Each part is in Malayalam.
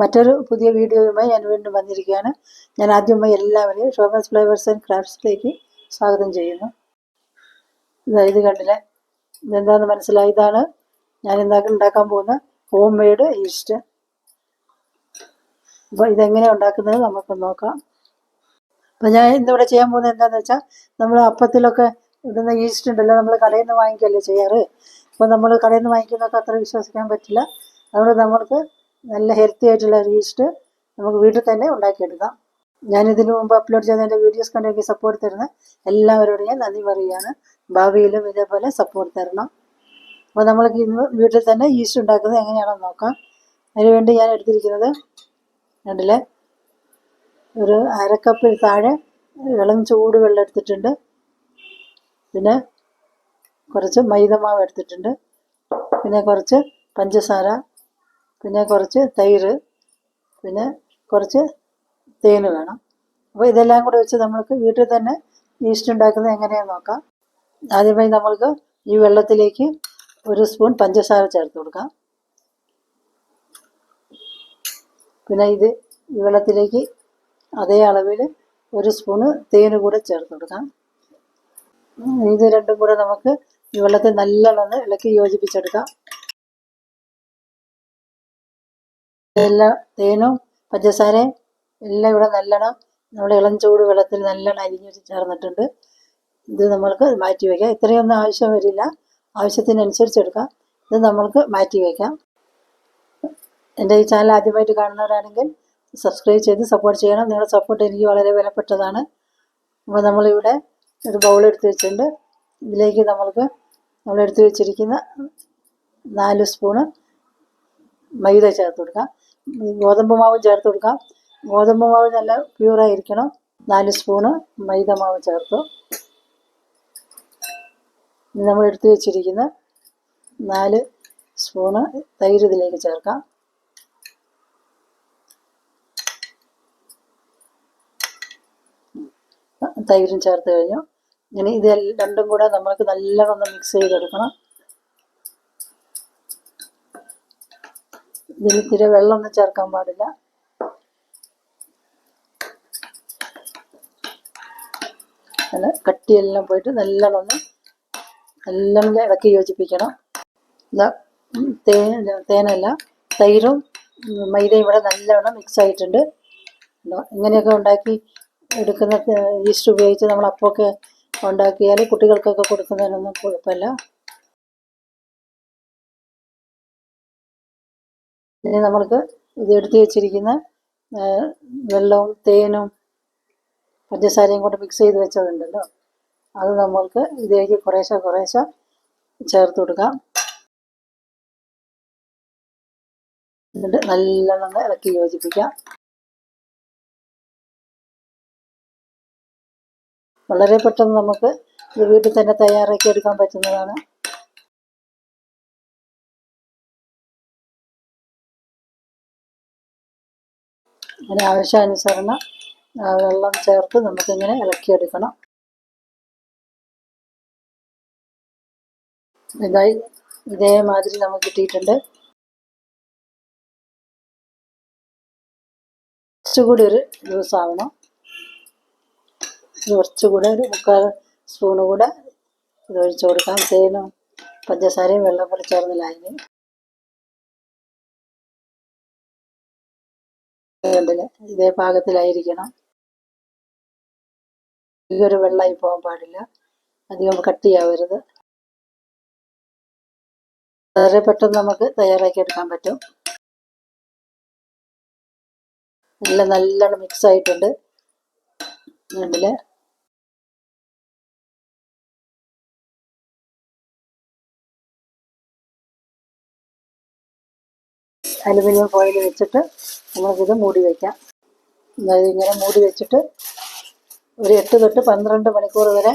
മറ്റൊരു പുതിയ വീഡിയോയുമായി ഞാൻ വീണ്ടും വന്നിരിക്കുകയാണ്. ഞാൻ ആദ്യമായി എല്ലാവരെയും ഷോമസ് ഫ്ലേവേഴ്സ് ആൻഡ് ക്രാഫ്റ്റ്സിലേക്ക് സ്വാഗതം ചെയ്യുന്നു. ഇതാ കണ്ടില്ലേ? ഇതെന്താണെന്ന് മനസ്സിലായി? ഇതാണ് ഞാൻ ഇന്നാക്കി ഉണ്ടാക്കാൻ പോകുന്ന ഹോം മെയ്ഡ് ഈസ്റ്റ് അപ്പോൾ ഇതെങ്ങനെയാണ് ഉണ്ടാക്കുന്നത് നമുക്ക് നോക്കാം. അപ്പോൾ ഞാൻ ഇന്നിവിടെ ചെയ്യാൻ പോകുന്നത് എന്താണെന്ന് വെച്ചാൽ നമ്മൾ അപ്പത്തിലൊക്കെ ഇടുന്ന ഈസ്റ്റ് ഉണ്ടല്ലോ നമ്മൾ കടയിൽ നിന്ന് വാങ്ങിക്കല്ലേ ചെയ്യാറ്? അപ്പോൾ നമ്മൾ കടയിൽ നിന്ന് വാങ്ങിക്കുന്നതൊക്കെ അത്ര വിശ്വസിക്കാൻ പറ്റില്ല. അതുകൊണ്ട് നമ്മൾക്ക് നല്ല ഹെൽത്തി ആയിട്ടുള്ള ഒരു ഈസ്റ്റ് നമുക്ക് വീട്ടിൽ തന്നെ ഉണ്ടാക്കിയെടുക്കാം. ഞാൻ ഇതിനു മുമ്പ് അപ്ലോഡ് ചെയ്ത എന്റെ വീഡിയോസ് കണ്ടെങ്കിൽ സപ്പോർട്ട് തരുന്ന എല്ലാവരോടും ഞാൻ നന്ദി പറയുകയാണ്. ഭാവിയിലും ഇതേപോലെ സപ്പോർട്ട് തരണം. അപ്പോൾ നമ്മൾക്ക് ഇന്ന് വീട്ടിൽ തന്നെ ഈസ്റ്റ് ഉണ്ടാക്കുന്നത് എങ്ങനെയാണെന്ന് നോക്കാം. അതിനുവേണ്ടി ഞാൻ എടുത്തിരിക്കുന്നത് രണ്ടിലെ ഒരു അരക്കപ്പിൽ താഴെ ഇളം ചൂട് വെള്ളം എടുത്തിട്ടുണ്ട്. പിന്നെ കുറച്ച് മൈദമാവ് എടുത്തിട്ടുണ്ട്. പിന്നെ കുറച്ച് പഞ്ചസാര പിന്നെ കുറച്ച് തൈര് പിന്നെ കുറച്ച് തേന് വേണം. അപ്പോൾ ഇതെല്ലാം കൂടെ വെച്ച് നമ്മൾക്ക് വീട്ടിൽ തന്നെ ഈസ്റ്റ് ഉണ്ടാക്കുന്നത് എങ്ങനെയാണെന്ന് നോക്കാം. ആദ്യമായി നമ്മൾക്ക് ഈ വെള്ളത്തിലേക്ക് ഒരു സ്പൂൺ പഞ്ചസാര ചേർത്ത് കൊടുക്കാം. പിന്നെ ഇത് ഈ വെള്ളത്തിലേക്ക് അതേ അളവിൽ ഒരു സ്പൂണ് തേന് കൂടെ ചേർത്ത് കൊടുക്കാം. ഇത് രണ്ടും കൂടെ നമുക്ക് ഈ വെള്ളത്തിൽ നല്ലോണം ഇളക്കി യോജിപ്പിച്ചെടുക്കാം. എല്ലാ തേനും പഞ്ചസാരയും എല്ലാം ഇവിടെ നല്ലോണം നമ്മൾ ഇളം ചൂട് വെള്ളത്തിൽ നല്ലോണം അരിഞ്ഞു ചേർന്നിട്ടുണ്ട്. ഇത് നമ്മൾക്ക് മാറ്റി വയ്ക്കാം ഇത്രയൊന്നും ആവശ്യം വരില്ല. ആവശ്യത്തിനനുസരിച്ച് എടുക്കാം ഇത് നമ്മൾക്ക് മാറ്റി വയ്ക്കാം എന്റെ ഈ ചാനൽ ആദ്യമായിട്ട് കാണുന്നവരാണെങ്കിൽ സബ്സ്ക്രൈബ് ചെയ്ത് സപ്പോർട്ട് ചെയ്യണം. നിങ്ങളുടെ സപ്പോർട്ട് എനിക്ക് വളരെ വിലപ്പെട്ടതാണ്. അപ്പോൾ നമ്മളിവിടെ ഒരു ബൗൾ എടുത്ത് വെച്ചിട്ടുണ്ട്. ഇതിലേക്ക് നമ്മൾക്ക് നമ്മൾ എടുത്തു വെച്ചിരിക്കുന്ന നാല് സ്പൂണ് മൈദ ചേർത്ത് കൊടുക്കാം. ഗോതമ്പ് മാവ് ചേർത്ത് കൊടുക്കാം. ഗോതമ്പ് മാവ് നല്ല പ്യൂറായിരിക്കണം നാല് സ്പൂണ് മൈദ മാവ് ചേർത്തു. നമ്മൾ എടുത്തു വെച്ചിരിക്കുന്ന നാല് സ്പൂണ് തൈര് ഇതിലേക്ക് ചേർക്കാം. തൈരും ചേർത്ത് കഴിഞ്ഞു. ഇനി ഇത് രണ്ടും കൂടെ നമ്മൾക്ക് നല്ലോണം ഒന്ന് മിക്സ് ചെയ്തെടുക്കണം. ഇതിന് ഇത്തിരി വെള്ളമൊന്നും ചേർക്കാൻ പാടില്ല. നല്ല കട്ടിയെല്ലാം പോയിട്ട് നല്ലോണം ഒന്ന് നല്ലോണം ഇളക്കി യോജിപ്പിക്കണം. തേൻ തേനല്ല തൈരും മൈദയും ഇവിടെ നല്ലവണ്ണം മിക്സ് ആയിട്ടുണ്ട്. ഇങ്ങനെയൊക്കെ ഉണ്ടാക്കി എടുക്കുന്ന ഈസ്റ്റ് ഉപയോഗിച്ച് നമ്മൾ അപ്പമൊക്കെ ഉണ്ടാക്കിയാൽ കുട്ടികൾക്കൊക്കെ കൊടുക്കുന്നതിനൊന്നും കുഴപ്പമില്ല. ഇനി നമ്മൾക്ക് ഇത് എടുത്തു വെച്ചിരിക്കുന്ന വെള്ളവും തേനും പഞ്ചസാരയും കൂടെ മിക്സ് ചെയ്ത് വെച്ചതുണ്ടല്ലോ. അത് നമ്മൾക്ക് ഇതിലേക്ക് കുറേശ്ശെ കുറേശ്ശെ ചേർത്ത് കൊടുക്കാം. എന്നിട്ട് നല്ലോണം ഇളക്കി യോജിപ്പിക്കാം. വളരെ പെട്ടെന്ന് നമുക്ക് ഇത് വീട്ടിൽ തന്നെ തയ്യാറാക്കി എടുക്കാൻ പറ്റുന്നതാണ്. അതിന് ആവശ്യാനുസരണം വെള്ളം ചേർത്ത് നമുക്കിങ്ങനെ ഇളക്കിയെടുക്കണം. ഇതായി ഇതേമാതിരി നമുക്ക് കിട്ടിയിട്ടുണ്ട്. കുറച്ചുകൂടി ഒരു ജ്യൂസ് ആവണം കുറച്ചുകൂടെ ഒരു മുക്കാൽ സ്പൂണ് കൂടെ ഇത് ഒഴിച്ചു കൊടുക്കാം. തേനും പഞ്ചസാരയും വെള്ളം കൂടെ ചേർന്ന് ലായനി. ഇതേ പാകത്തിലായിരിക്കണം. ഇതൊരു വെള്ളമായി പോകാൻ പാടില്ല. അധികം കട്ടിയാവരുത്. വളരെ പെട്ടെന്ന് നമുക്ക് തയ്യാറാക്കി എടുക്കാൻ പറ്റും. എല്ലാം നല്ലോണം മിക്സ് ആയിട്ടുണ്ട്. കണ്ടില്ലേ അലുമിനിയം ഫോയിൽ വെച്ചിട്ട് നമുക്കിത് മൂടി വയ്ക്കാം അതായത് ഇങ്ങനെ മൂടി വെച്ചിട്ട് ഒരു എട്ട് തൊട്ട് പന്ത്രണ്ട് മണിക്കൂർ വരെ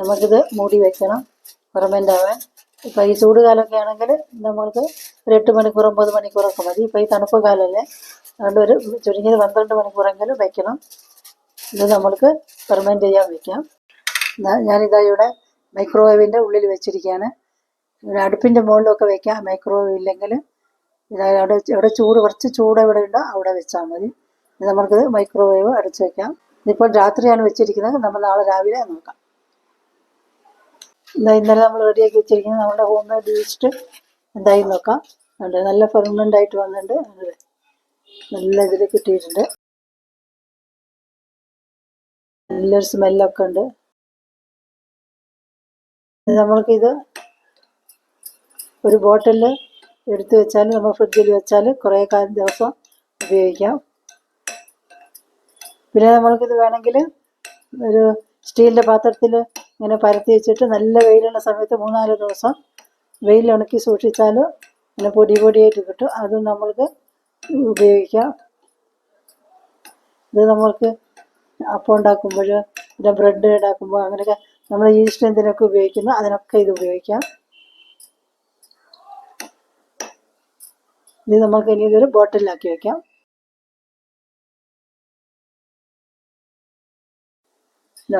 നമുക്കിത് മൂടി വയ്ക്കണം ഫെർമെന്റ് ആവാൻ. ഇപ്പം ഈ ചൂട് കാലമൊക്കെ ആണെങ്കിൽ നമ്മൾക്ക് ഒരു എട്ട് മണിക്കൂർ ഒമ്പത് മണിക്കൂറൊക്കെ മതി. ഇപ്പം ഈ തണുപ്പ് കാലമല്ലേ അതുകൊണ്ട് ഒരു ചുരുങ്ങിയത് പന്ത്രണ്ട് മണിക്കൂറെങ്കിലും വയ്ക്കണം ഇത് നമ്മൾക്ക് പെർമനന്റ് ചെയ്യാൻ വയ്ക്കാം ഞാനിതാ ഇവിടെ മൈക്രോവേവിന്റെ ഉള്ളിൽ വെച്ചിരിക്കുകയാണ്. അടുപ്പിന്റെ മുകളിലൊക്കെ വയ്ക്കാം മൈക്രോവേവ് ഇല്ലെങ്കിൽ അവിടെ എവിടെ ചൂട് കുറച്ച് ചൂട് എവിടെ ഉണ്ടോ. അവിടെ വെച്ചാൽ മതി. നമുക്ക് മൈക്രോവേവ് അടച്ചു വെക്കാം. ഇപ്പോൾ രാത്രിയാണ് വെച്ചിരിക്കുന്നത്. നമ്മൾ നാളെ രാവിലെ നോക്കാം. എന്താ ഇന്നലെ നമ്മൾ റെഡിയാക്കി വെച്ചിരിക്കുന്നത്. നമ്മുടെ ഹോം മെയ്ഡ് ഈസ്റ്റ് എന്തായി നോക്കാം. ഉണ്ട് നല്ല പെർമനന്റ് ആയിട്ട് വന്നിട്ടുണ്ട്. നല്ല ഇതിൽ കിട്ടിയിട്ടുണ്ട്. നല്ലൊരു സ്മെല്ലൊക്കെ ഉണ്ട്. നമ്മൾക്കിത് ഒരു ബോട്ടിലിൽ എടുത്തു വെച്ചാൽ നമ്മൾ ഫ്രിഡ്ജിൽ വെച്ചാൽ കുറേ കാലം ദിവസം ഉപയോഗിക്കാം. പിന്നെ നമ്മൾക്കിത് വേണമെങ്കിൽ ഒരു സ്റ്റീലിന്റെ പാത്രത്തിൽ ഇങ്ങനെ പരത്തി വെച്ചിട്ട് നല്ല വെയിലുള്ള സമയത്ത് മൂന്നാൽ ദിവസം വെയിൽ ഉണക്കി സൂക്ഷിച്ചാൽ ഇങ്ങനെ പൊടി പൊടിയായിട്ട് കിട്ടും. അതും നമ്മൾക്ക് ഉപയോഗിക്കാം. ഇത് നമ്മൾക്ക് അപ്പം ഉണ്ടാക്കുമ്പോൾ പിന്നെ ബ്രെഡ് ഉണ്ടാക്കുമ്പോൾ അങ്ങനെയൊക്കെ നമ്മൾ ഈസ്റ്റ് എന്തിനൊക്കെ ഉപയോഗിക്കുന്നു. അതിനൊക്കെ ഇത് ഉപയോഗിക്കാം. ഇത് നമുക്ക് ഇനി ഇതൊരു ബോട്ടിലാക്കി വെക്കാം.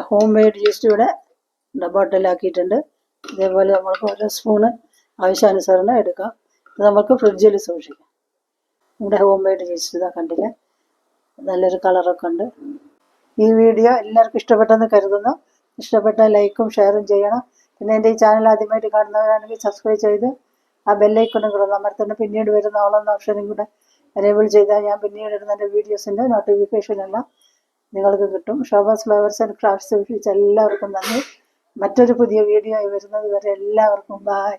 ഹോം മെയ്ഡ് ഈസ്റ്റ് ഇവിടെ ബോട്ടിലാക്കിയിട്ടുണ്ട്. ഇതേപോലെ നമുക്ക് ഒരു സ്പൂണ് ആവശ്യാനുസരണം എടുക്കാം. ഇത് നമുക്ക് ഫ്രിഡ്ജിൽ സൂക്ഷിക്കാം. ഇവിടെ ഹോം മെയ്ഡ് ഈസ്റ്റ് ഇതാ കണ്ടില്ലേ? നല്ലൊരു കളറൊക്കെ ഉണ്ട്. ഈ വീഡിയോ എല്ലാവർക്കും ഇഷ്ടപ്പെട്ടെന്ന് കരുതുന്നു. ഇഷ്ടപ്പെട്ട ലൈക്കും ഷെയറും ചെയ്യണം. പിന്നെ എന്റെ ഈ ചാനൽ ആദ്യമായിട്ട് കാണുന്നവരാണെങ്കിൽ സബ്സ്ക്രൈബ് ചെയ്ത് ആ ബെല്ലൈക്കണും കൂടെ അമർത്തണം പിന്നീട് വരുന്ന ഓളെന്ന ഓപ്ഷനും കൂടെ എനേബിൾ ചെയ്താൽ ഞാൻ പിന്നീട് ഇടുന്ന എന്റെ വീഡിയോസിന്റെ നോട്ടിഫിക്കേഷൻ എല്ലാം നിങ്ങൾക്ക് കിട്ടും. ഷോബാസ് ഫ്ലവേഴ്സ് ആൻഡ് ക്രാഫ്റ്റ്സ് എല്ലാവർക്കും നന്ദി. മറ്റൊരു പുതിയ വീഡിയോ ആയി വരുന്നത് വരെ എല്ലാവർക്കും ബായ്